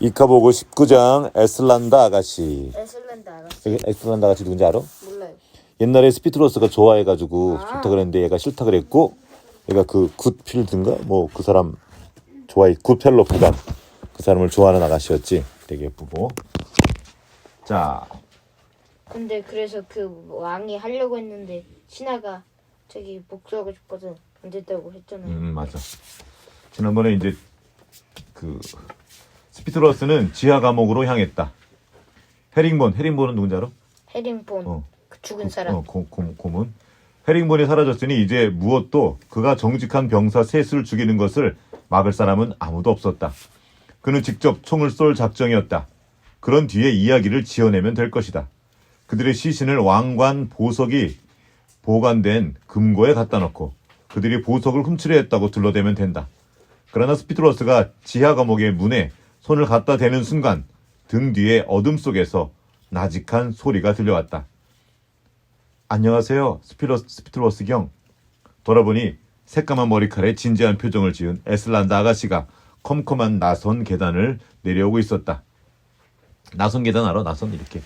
이카보고 19장 에슬란다 아가씨. 에슬란드 알아? 여기 에슬란다 아가씨 누군지 알아? 몰라요. 옛날에 스피트로스가 좋아해가지고 아. 좋다 그랬는데 얘가 싫다 그랬고 얘가 그 굿필드인가 뭐 그 사람 좋아해 굿펠로 부간 그 사람을 좋아하는 아가씨였지 되게 예쁘고 자 근데 그래서 그 왕이 하려고 했는데 신하가 저기 복수하고 싶어서 안 됐다고 했잖아요. 음 맞아 지난번에 이제 그 스피트로스는 지하 감옥으로 향했다 헤링본 헤링본은 누군지 알아? 해링본 어. 그 죽은 사람. 어, 고, 고, 고문. 헤링본이 사라졌으니 이제 무엇도 그가 정직한 병사 셋을 죽이는 것을 막을 사람은 아무도 없었다. 그는 직접 총을 쏠 작정이었다. 그런 뒤에 이야기를 지어내면 될 것이다. 그들의 시신을 왕관 보석이 보관된 금고에 갖다 놓고 그들이 보석을 훔치려 했다고 둘러대면 된다. 그러나 스피트로스가 지하 감옥의 문에 손을 갖다 대는 순간 등 뒤에 어둠 속에서 나직한 소리가 들려왔다. 안녕하세요. 스피러, 스피트로스 경. 돌아보니 새까만 머리칼에 진지한 표정을 지은 에슬란다 아가씨가 컴컴한 나선 계단을 내려오고 있었다. 나선 계단 알아? 나선 이렇게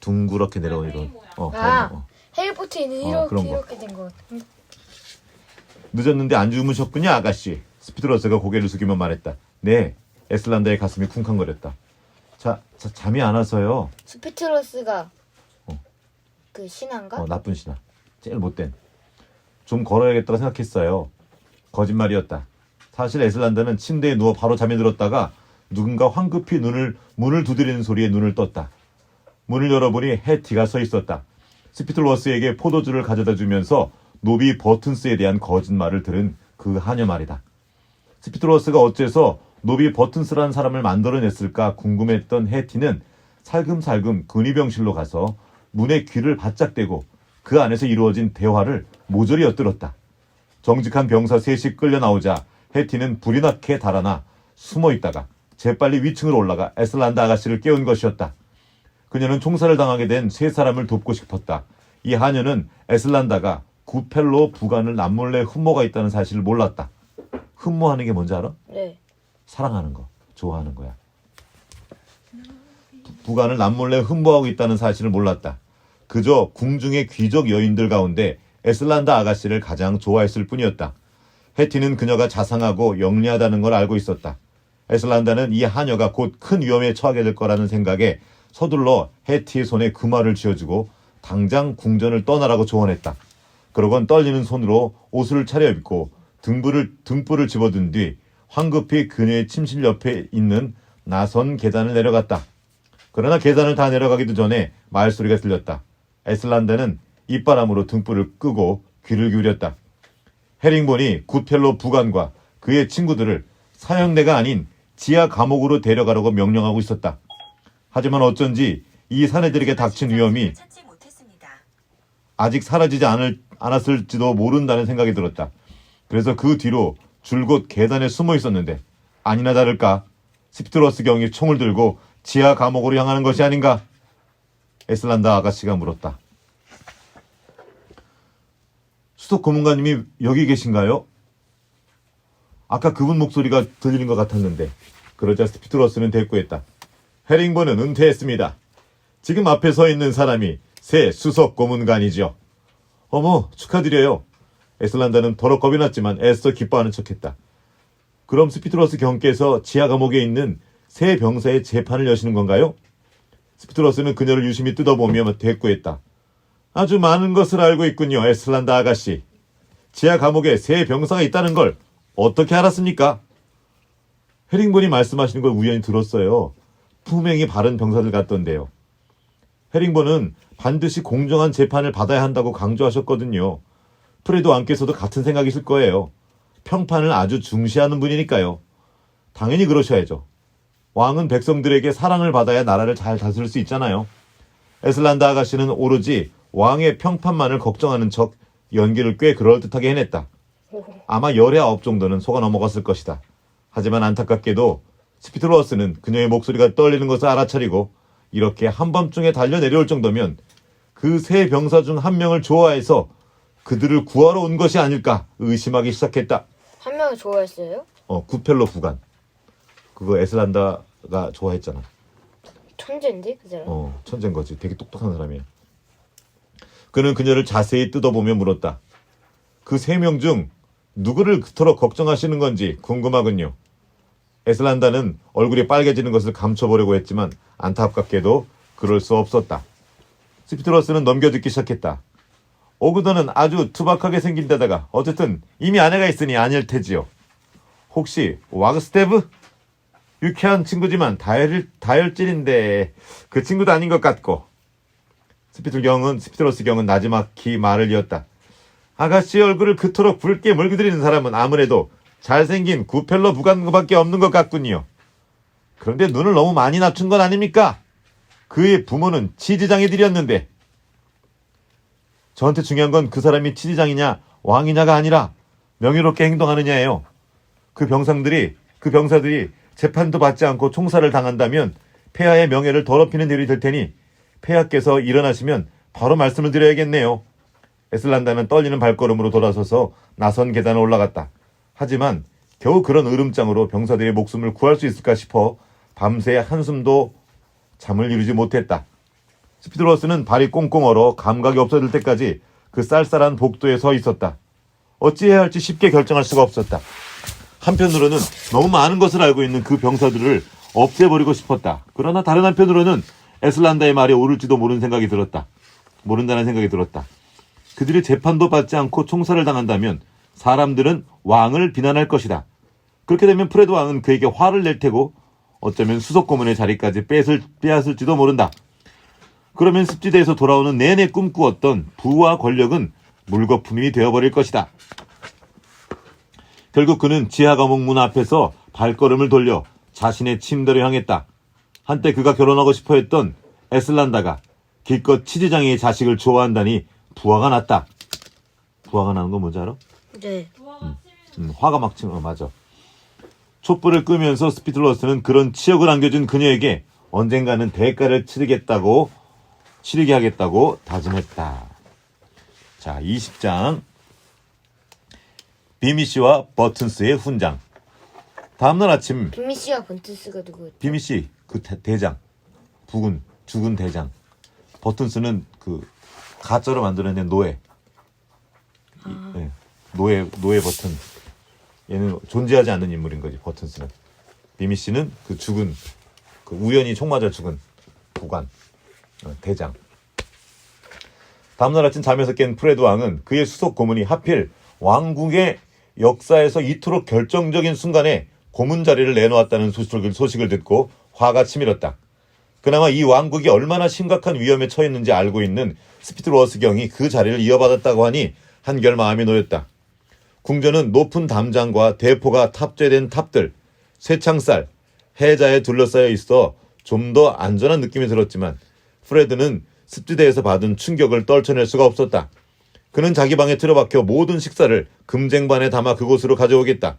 둥그렇게 내려오는 이런. 어, 아 어, 어. 해리포터에는 어, 이렇게 그런 거. 이렇게 된 거. 음, 늦었는데 안 주무셨군요, 아가씨. 스피트로스가 고개를 숙이며 말했다. 네. 에슬란다의 가슴이 쿵쾅거렸다. 자, 자 잠이 안 와서요. 스피트로스가 어. 그 신한가? 어, 나쁜 신하. 제일 못된. 좀 걸어야겠다고 생각했어요. 거짓말이었다. 사실 에슬란다는 침대에 누워 바로 잠이 들었다가 누군가 황급히 눈을 문을 두드리는 소리에 눈을 떴다. 문을 열어보니 해티가 서 있었다. 스피틀워스에게 포도주를 가져다 주면서 노비 버튼스에 대한 거짓말을 들은 그 하녀 말이다. 스피틀워스가 어째서 노비 버튼스라는 사람을 만들어냈을까 궁금했던 해티는 살금살금 근위병실로 가서 문에 귀를 바짝 대고 그 안에서 이루어진 대화를 모조리 엿들었다. 정직한 병사 셋이 끌려 나오자 해티는 불이 나게 달아나 숨어 있다가 재빨리 위층으로 올라가 에슬란다 아가씨를 깨운 것이었다. 그녀는 총살을 당하게 된 세 사람을 돕고 싶었다. 이 하녀는 에슬란다가 구펠로 부관을 남몰래 흠모가 있다는 사실을 몰랐다. 흠모하는 게 뭔지 알아? 네. 사랑하는 거, 좋아하는 거야. 부- 부관을 남몰래 흠모하고 있다는 사실을 몰랐다. 그저 궁중의 귀족 여인들 가운데 에슬란다 아가씨를 가장 좋아했을 뿐이었다. 해티는 그녀가 자상하고 영리하다는 걸 알고 있었다. 에슬란다는 이 하녀가 곧 큰 위험에 처하게 될 거라는 생각에 서둘러 해티의 손에 금화를 쥐어주고 당장 궁전을 떠나라고 조언했다. 그러곤 떨리는 손으로 옷을 차려입고 등불을 등불을 집어든 뒤 황급히 그녀의 침실 옆에 있는 나선 계단을 내려갔다. 그러나 계단을 다 내려가기도 전에 말소리가 들렸다. 에슬란다는 입바람으로 등불을 끄고 귀를 기울였다. 헤링본이 굿펠로 부관과 그의 친구들을 사형대가 아닌 지하 감옥으로 데려가라고 명령하고 있었다. 하지만 어쩐지 이 사내들에게 닥친 위험이. 아직 사라지지 않을, 않았을지도 모른다는 생각이 들었다. 그래서 그 뒤로 줄곧 계단에 숨어 있었는데 아니나 다를까 스피트러스 경이 총을 들고 지하 감옥으로 향하는 것이 아닌가? 에슬란다 아가씨가 물었다. 수석 고문관님이 여기 계신가요? 아까 그분 목소리가 들리는 것 같았는데 그러자 스피트러스는 대꾸했다. 헤링본은 은퇴했습니다. 지금 앞에 서 있는 사람이 새 수석 고문관이죠. 어머, 축하드려요. 에슬란다는 더러 겁이 났지만 애써 기뻐하는 척했다. 그럼 스피트러스 경께서 지하 감옥에 있는 새 병사의 재판을 여시는 건가요? 스피트러스는 그녀를 유심히 뜯어보며 대꾸했다. 아주 많은 것을 알고 있군요, 에슬란다 아가씨. 지하 감옥에 새 병사가 있다는 걸 어떻게 알았습니까? 헤링본이 말씀하시는 걸 우연히 들었어요. 품행이 바른 병사들 같던데요. 헤링본은 반드시 공정한 재판을 받아야 한다고 강조하셨거든요. 프레도 왕께서도 같은 생각이실 거예요. 평판을 아주 중시하는 분이니까요. 당연히 그러셔야죠. 왕은 백성들에게 사랑을 받아야 나라를 잘 다스릴 수 있잖아요. 에슬란다 아가씨는 오로지 왕의 평판만을 걱정하는 척 연기를 꽤 그럴듯하게 해냈다. 아마 열의 아홉 정도는 속아 넘어갔을 것이다. 하지만 안타깝게도 스피트로스는 그녀의 목소리가 떨리는 것을 알아차리고 이렇게 한밤중에 달려 내려올 정도면 그 세 병사 중 한 명을 좋아해서 그들을 구하러 온 것이 아닐까 의심하기 시작했다. 한 명을 좋아했어요? 어, 구펠로 부관. 그거 에슬란다가 좋아했잖아. 천재인데 그 사람. 어, 천재인 거지. 되게 똑똑한 사람이야. 그는 그녀를 자세히 뜯어보며 물었다. 그 세 명 중 누구를 그토록 걱정하시는 건지 궁금하군요. 에슬란다는 얼굴이 빨개지는 것을 감춰보려고 했지만 안타깝게도 그럴 수 없었다. 스피트러스는 넘겨듣기 시작했다. 오그더는 아주 투박하게 생긴 데다가 어쨌든 이미 아내가 있으니 아닐 테지요. 혹시 와그스테브? 유쾌한 친구지만 다혈, 다혈질인데 그 친구도 아닌 것 같고 스피틀 경은 스피트러스 경은 나지막히 말을 이었다. 아가씨 얼굴을 그토록 붉게 물들이는 사람은 아무래도 잘생긴 구펠러 부관밖에 없는 것 같군요. 그런데 눈을 너무 많이 낮춘 건 아닙니까? 그의 부모는 치즈장이들이었는데 저한테 중요한 건 그 사람이 치즈장이냐 왕이냐가 아니라 명예롭게 행동하느냐예요. 그 병상들이 그 병사들이 재판도 받지 않고 총살을 당한다면 폐하의 명예를 더럽히는 일이 될 테니 폐하께서 일어나시면 바로 말씀을 드려야겠네요. 에슬란다는 떨리는 발걸음으로 돌아서서 나선 계단을 올라갔다. 하지만 겨우 그런 으름장으로 병사들의 목숨을 구할 수 있을까 싶어 밤새 한숨도 잠을 이루지 못했다. 스피드로스는 발이 꽁꽁 얼어 감각이 없어질 때까지 그 쌀쌀한 복도에 서 있었다. 어찌해야 할지 쉽게 결정할 수가 없었다. 한편으로는 너무 많은 것을 알고 있는 그 병사들을 없애버리고 싶었다. 그러나 다른 한편으로는 에슬란다의 말이 옳을지도 모르는 생각이 들었다. 모른다는 생각이 들었다. 그들이 재판도 받지 않고 총살을 당한다면 사람들은 왕을 비난할 것이다. 그렇게 되면 프레드 왕은 그에게 화를 낼 테고 어쩌면 수석 고문의 자리까지 뺏을, 빼앗을지도 모른다. 그러면 습지대에서 돌아오는 내내 꿈꾸었던 부와 권력은 물거품이 되어버릴 것이다. 결국 그는 지하 감옥 문 앞에서 발걸음을 돌려 자신의 침대로 향했다. 한때 그가 결혼하고 싶어 했던 에슬란다가 기껏 치즈장의 자식을 좋아한다니 부화가 났다. 부화가 나는 건 뭔지 알아? 네. 음, 화가 막 치는 어, 맞아. 촛불을 끄면서 스피틀러스는 그런 치욕을 안겨준 그녀에게 언젠가는 대가를 치르겠다고 치르게 하겠다고 다짐했다. 자, 20장. 비미 씨와 버튼스의 훈장. 다음날 아침 비미 씨와 번트스가 누구였죠? 비미 씨 그 대 장. 부군 죽은 대장. 버튼스는 그 가짜로 만들어낸 노예. 이- 예, 노예 노예 버튼. 얘는 존재하지 않는 인물인 거지 버튼스는. 비미 씨는 그 죽은 그 우연히 총 맞아 죽은 어, 대장 다음날 아침 잠에서 깬 프레드 왕은 그의 수석 고문이 하필 왕국의 역사에서 이토록 결정적인 순간에 고문 자리를 내놓았다는 소식을, 소식을 듣고 화가 치밀었다. 그나마 이 왕국이 얼마나 심각한 위험에 처했는지 알고 있는 스피트로스 경이 그 자리를 이어받았다고 하니 한결 마음이 놓였다. 궁전은 높은 담장과 대포가 탑재된 탑들, 쇠창살, 해자에 둘러싸여 있어 좀 더 안전한 느낌이 들었지만 프레드는 습지대에서 받은 충격을 떨쳐낼 수가 없었다. 그는 자기 방에 틀어박혀 모든 식사를 금쟁반에 담아 그곳으로 가져오겠다.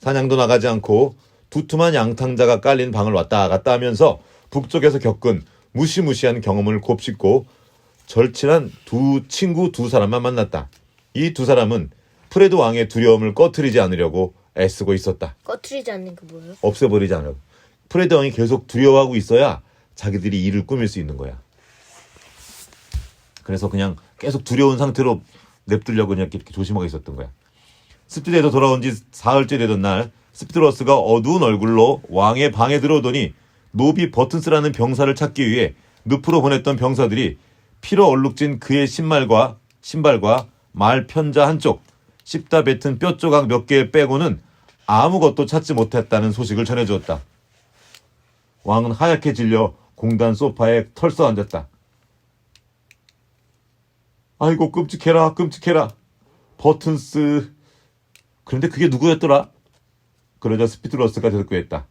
사냥도 나가지 않고 두툼한 양탕자가 깔린 방을 왔다 갔다 하면서 북쪽에서 겪은 무시무시한 경험을 곱씹고 절친한 두 친구 두 사람만 만났다. 이 두 사람은 프레드 왕의 두려움을 꺼트리지 않으려고 애쓰고 있었다. 꺼트리지 않는 그 뭐예요? 없애버리지 않으려고. 프레드 왕이 계속 두려워하고 있어야 자기들이 일을 꾸밀 수 있는 거야. 그래서 그냥 계속 두려운 상태로 냅두려고 그냥 이렇게 조심하고 있었던 거야. 스피드에서 돌아온 지 사흘째 되던 날 스피드러스가 어두운 얼굴로 왕의 방에 들어오더니 노비 버튼스라는 병사를 찾기 위해 늪으로 보냈던 병사들이 피로 얼룩진 그의 신발과 신발과 말 편자 한쪽 씹다 뱉은 뼈 조각 몇 개 빼고는 아무것도 찾지 못했다는 소식을 전해주었다. 왕은 하얗게 질려 공단 소파에 털써 앉았다. 아이고 끔찍해라 끔찍해라 버튼스 그런데 그게 누구였더라? 그러자 스피드러스가 대답했다.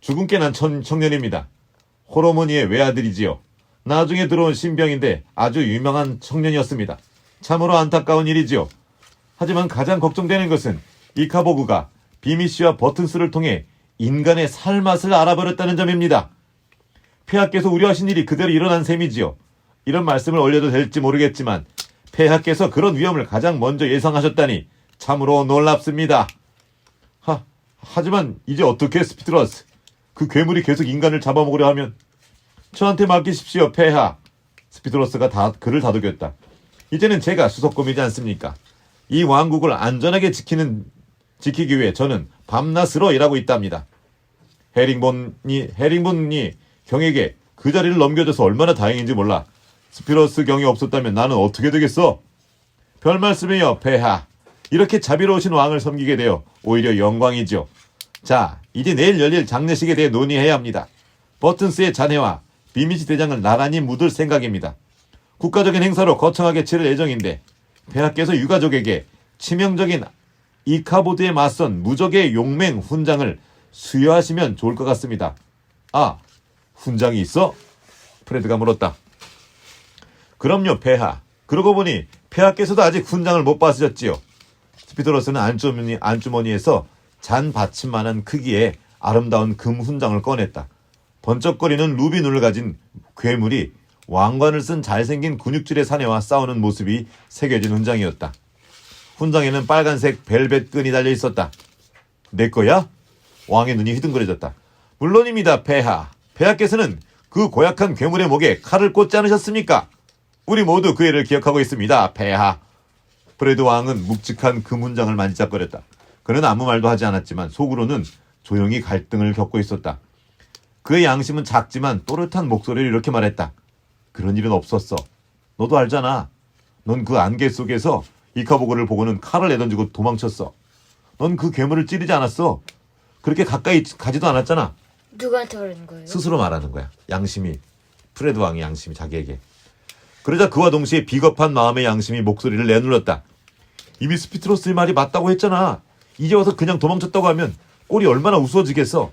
죽은 게 난 청년입니다. 호르모니의 외아들이지요. 나중에 들어온 신병인데 아주 유명한 청년이었습니다. 참으로 안타까운 일이지요. 하지만 가장 걱정되는 것은 이카보그가 비미 씨와 버튼스를 통해 인간의 살맛을 알아버렸다는 점입니다. 폐하께서 우려하신 일이 그대로 일어난 셈이지요. 이런 말씀을 올려도 될지 모르겠지만 폐하께서 그런 위험을 가장 먼저 예상하셨다니 참으로 놀랍습니다. 하, 하지만 이제 어떻게 스피드러스? 그 괴물이 계속 인간을 잡아먹으려 하면 저한테 맡기십시오, 폐하. 스피드러스가 다 그를 다독였다. 이제는 제가 수석검이지 않습니까? 이 왕국을 안전하게 지키는 지키기 위해 저는 밤낮으로 일하고 있답니다. 해링본이 해링본이 경에게 그 자리를 넘겨줘서 얼마나 다행인지 몰라. 스피러스 경이 없었다면 나는 어떻게 되겠어? 별 말씀이요, 폐하. 이렇게 자비로우신 왕을 섬기게 되어 오히려 영광이죠. 자, 이제 내일 열릴 장례식에 대해 논의해야 합니다. 버튼스의 자네와 비미지 대장을 나란히 묻을 생각입니다. 국가적인 행사로 거창하게 치를 예정인데 폐하께서 유가족에게 치명적인 이카보드에 맞선 무적의 용맹 훈장을 수여하시면 좋을 것 같습니다. 아, 훈장이 있어? 프레드가 물었다. 그럼요, 폐하. 그러고 보니 폐하께서도 아직 훈장을 못 받으셨지요. 스피드러스는 안주머니, 안주머니에서 잔 받침만한 크기의 아름다운 금 훈장을 꺼냈다. 번쩍거리는 루비 눈을 가진 괴물이 왕관을 쓴 잘생긴 근육질의 사내와 싸우는 모습이 새겨진 훈장이었다. 훈장에는 빨간색 벨벳 끈이 달려 있었다. 내 거야? 왕의 눈이 휘둥그레졌다. 물론입니다, 폐하. 폐하께서는 그 고약한 괴물의 목에 칼을 꽂지 않으셨습니까? 우리 모두 그 일을 기억하고 있습니다, 폐하. 프레드 왕은 묵직한 그 문장을 만지작거렸다. 그는 아무 말도 하지 않았지만 속으로는 조용히 갈등을 겪고 있었다. 그의 양심은 작지만 또렷한 목소리를 이렇게 말했다. 그런 일은 없었어. 너도 알잖아. 넌 그 안개 속에서 이카보고를 보고는 칼을 내던지고 도망쳤어. 넌 그 괴물을 찌르지 않았어. 그렇게 가까이 가지도 않았잖아. 누구한테 그러는 거예요? 스스로 말하는 거야. 양심이 프레드 왕의 양심이 자기에게. 그러자 그와 동시에 비겁한 마음의 양심이 목소리를 내눌렀다. 이미 스피트로스의 말이 맞다고 했잖아. 이제 와서 그냥 도망쳤다고 하면 꼴이 얼마나 우스워지겠어.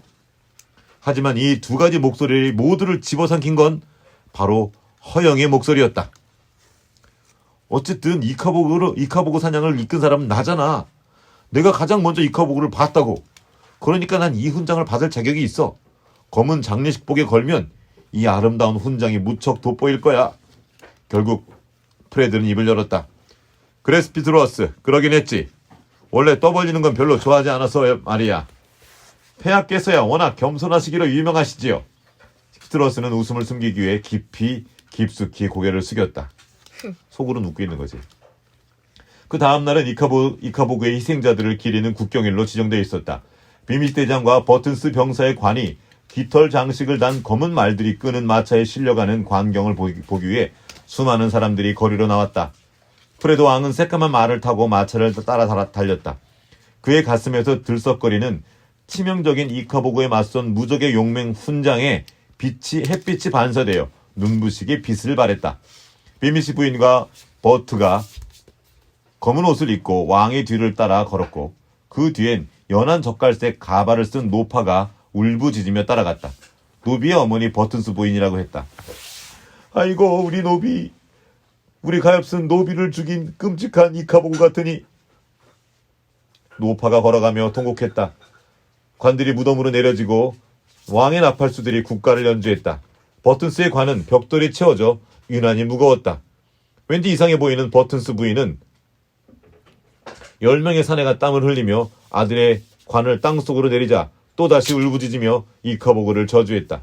하지만 이 두 가지 목소리 모두를 집어삼킨 건 바로 허영의 목소리였다. 어쨌든 이카보그로 이카보그 사냥을 이끈 사람은 나잖아. 내가 가장 먼저 이카보그를 봤다고. 그러니까 난 이 훈장을 받을 자격이 있어. 검은 장례식복에 걸면 이 아름다운 훈장이 무척 돋보일 거야. 결국 프레드는 입을 열었다. 그래 스피드로스 그러긴 했지. 원래 떠벌리는 건 별로 좋아하지 않아서 말이야. 폐하께서야 워낙 겸손하시기로 유명하시지요. 스피드로스는 웃음을 숨기기 위해 깊이 깊숙이 고개를 숙였다. 속으로 웃고 있는 거지. 그 다음 날은 이카보, 이카보그의 희생자들을 기리는 국경일로 지정되어 있었다. 비밀대장과 버튼스 병사의 관이 깃털 장식을 단 검은 말들이 끄는 마차에 실려가는 광경을 보기, 위해 수많은 사람들이 거리로 나왔다. 프레도 왕은 새까만 말을 타고 마차를 따라 달- 달렸다. 그의 가슴에서 들썩거리는 치명적인 이카보그에 맞선 무적의 용맹 훈장에 빛이 햇빛이 반사되어 눈부시게 빛을 발했다. 비미시 부인과 버트가 검은 옷을 입고 왕의 뒤를 따라 걸었고 그 뒤엔 연한 젓갈색 가발을 쓴 노파가 울부짖으며 따라갔다. 노비의 어머니 버튼스 부인이라고 했다. 아이고 우리 노비 우리 가엾은 노비를 죽인 끔찍한 이카보고 같으니 노파가 걸어가며 통곡했다. 관들이 무덤으로 내려지고 왕의 나팔수들이 국가를 연주했다. 버튼스의 관은 벽돌이 채워져 유난히 무거웠다. 왠지 이상해 보이는 버튼스 부인은 열 명의 사내가 땀을 흘리며 아들의 관을 땅속으로 내리자 또다시 울부짖으며 이카보그를 저주했다.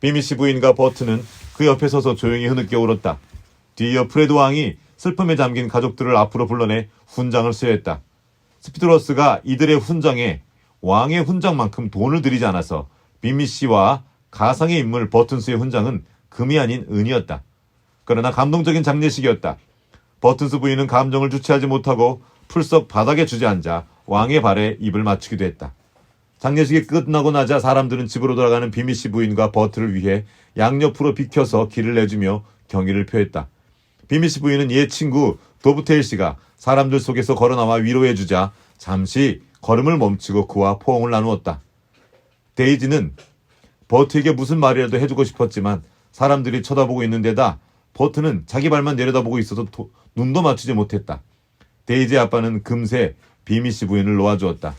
비미시 부인과 버튼은 그 옆에 서서 조용히 흐느껴 울었다. 뒤이어 프레드 왕이 슬픔에 잠긴 가족들을 앞으로 불러내 훈장을 수여했다. 스피드러스가 이들의 훈장에 왕의 훈장만큼 돈을 들이지 않아서 비미 씨와 가상의 인물 버튼스의 훈장은 금이 아닌 은이었다. 그러나 감동적인 장례식이었다. 버튼스 부인은 감정을 주체하지 못하고 풀썩 바닥에 주저앉아 왕의 발에 입을 맞추기도 했다. 장례식이 끝나고 나자 사람들은 집으로 돌아가는 비미 씨 부인과 버트를 위해 양옆으로 비켜서 길을 내주며 경의를 표했다. 비미 씨 부인은 옛 친구 도브테일 씨가 사람들 속에서 걸어나와 위로해주자 잠시 걸음을 멈추고 그와 포옹을 나누었다. 데이지는 버트에게 무슨 말이라도 해주고 싶었지만 사람들이 쳐다보고 있는 데다 버트는 자기 발만 내려다보고 있어서 도- 눈도 맞추지 못했다. 데이지의 아빠는 금세 비미 씨 부인을 놓아주었다.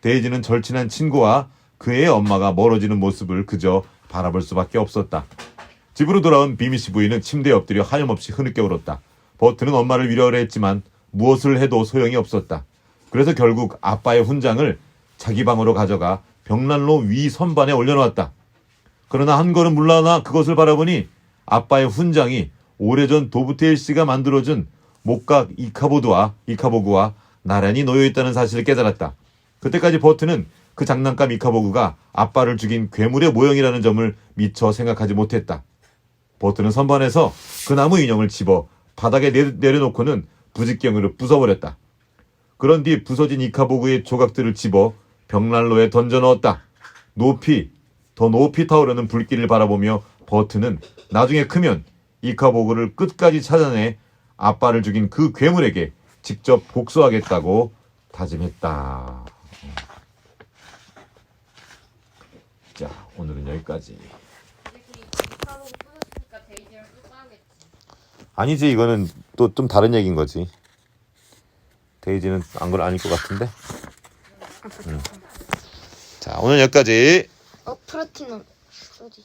데이지는 절친한 친구와 그의 엄마가 멀어지는 모습을 그저 바라볼 수밖에 없었다. 집으로 돌아온 비미 씨 부인은 침대에 엎드려 하염없이 흐느껴 울었다. 버트는 엄마를 위로하려 했지만 무엇을 해도 소용이 없었다. 그래서 결국 아빠의 훈장을 자기 방으로 가져가 벽난로 위 선반에 올려놓았다. 그러나 한 걸음 물러나 그것을 바라보니 아빠의 훈장이 오래전 도브테일 씨가 만들어준 목각 이카보드와 이카보그와 나란히 놓여 있다는 사실을 깨달았다. 그때까지 버트는 그 장난감 이카보그가 아빠를 죽인 괴물의 모형이라는 점을 미처 생각하지 못했다. 버트는 선반에서 그 나무 인형을 집어 바닥에 내, 내려놓고는 부직경으로 부숴버렸다. 그런 뒤 부서진 이카보그의 조각들을 집어 벽난로에 던져 넣었다. 높이, 더 높이 타오르는 불길을 바라보며 버트는 나중에 크면 이카보그를 끝까지 찾아내 아빠를 죽인 그 괴물에게 직접 복수하겠다고 다짐했다. 자, 오늘은 여기까지. 아니지, 이거는 또 좀 다른 얘기인 거지. 데이지는 안걸 아닐 것 같은데. 음. 자, 오늘 여기까지. 어 프로틴은 프로지